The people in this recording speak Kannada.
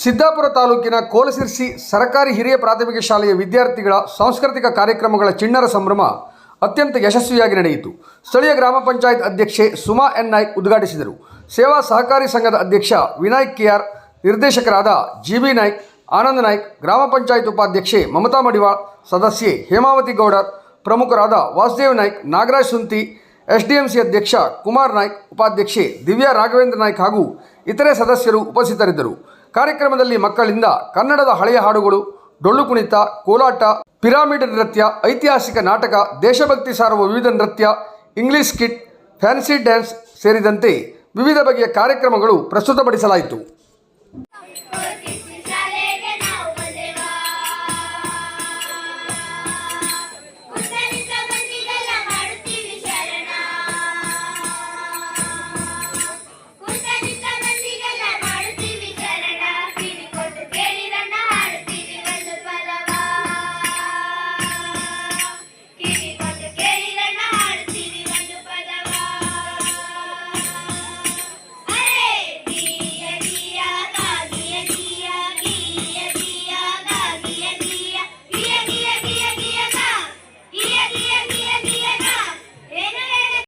ಸಿದ್ದಾಪುರ ತಾಲೂಕಿನ ಕೋಲಸಿರ್ಸಿ ಸರ್ಕಾರಿ ಹಿರಿಯ ಪ್ರಾಥಮಿಕ ಶಾಲೆಯ ವಿದ್ಯಾರ್ಥಿಗಳ ಸಾಂಸ್ಕೃತಿಕ ಕಾರ್ಯಕ್ರಮಗಳ ಚಿಣ್ಣರ ಸಂಭ್ರಮ ಅತ್ಯಂತ ಯಶಸ್ವಿಯಾಗಿ ನಡೆಯಿತು. ಸ್ಥಳೀಯ ಗ್ರಾಮ ಪಂಚಾಯತ್ ಅಧ್ಯಕ್ಷೆ ಸುಮಾ ಎನ್ ನಾಯ್ಕ್ ಉದ್ಘಾಟಿಸಿದರು. ಸೇವಾ ಸಹಕಾರಿ ಸಂಘದ ಅಧ್ಯಕ್ಷ ವಿನಾಯಕ್ ಕೆಆರ್ ನಿರ್ದೇಶಕರಾದ ಜಿಬಿ ನಾಯ್ಕ್, ಆನಂದ್ ನಾಯ್ಕ್, ಗ್ರಾಮ ಪಂಚಾಯತ್ ಉಪಾಧ್ಯಕ್ಷೆ ಮಮತಾ ಮಡಿವಾಳ್, ಸದಸ್ಯೆ ಹೇಮಾವತಿ ಗೌಡರ್, ಪ್ರಮುಖರಾದ ವಾಸುದೇವ್ ನಾಯ್ಕ್, ನಾಗರಾಜ್ ಸುಂತಿ ಎಸ್ಡಿಎಂಸಿ ಅಧ್ಯಕ್ಷ ಕುಮಾರ್ ನಾಯ್ಕ್, ಉಪಾಧ್ಯಕ್ಷೆ ದಿವ್ಯಾ ರಾಘವೇಂದ್ರ ನಾಯ್ಕ್ ಹಾಗೂ ಇತರೆ ಸದಸ್ಯರು ಉಪಸ್ಥಿತರಿದ್ದರು. ಕಾರ್ಯಕ್ರಮದಲ್ಲಿ ಮಕ್ಕಳಿಂದ ಕನ್ನಡದ ಹಳೆಯ ಹಾಡುಗಳು, ಡೊಳ್ಳು ಕುಣಿತ, ಕೋಲಾಟ, ಪಿರಾಮಿಡ್ ನೃತ್ಯ, ಐತಿಹಾಸಿಕ ನಾಟಕ, ದೇಶಭಕ್ತಿ ಸಾರುವ ವಿವಿಧ ನೃತ್ಯ, ಇಂಗ್ಲಿಷ್ ಕಿಟ್, ಫ್ಯಾನ್ಸಿ ಡ್ಯಾನ್ಸ್ ಸೇರಿದಂತೆ ವಿವಿಧ ಬಗೆಯ ಕಾರ್ಯಕ್ರಮಗಳು ಪ್ರಸ್ತುತಪಡಿಸಲಾಯಿತು.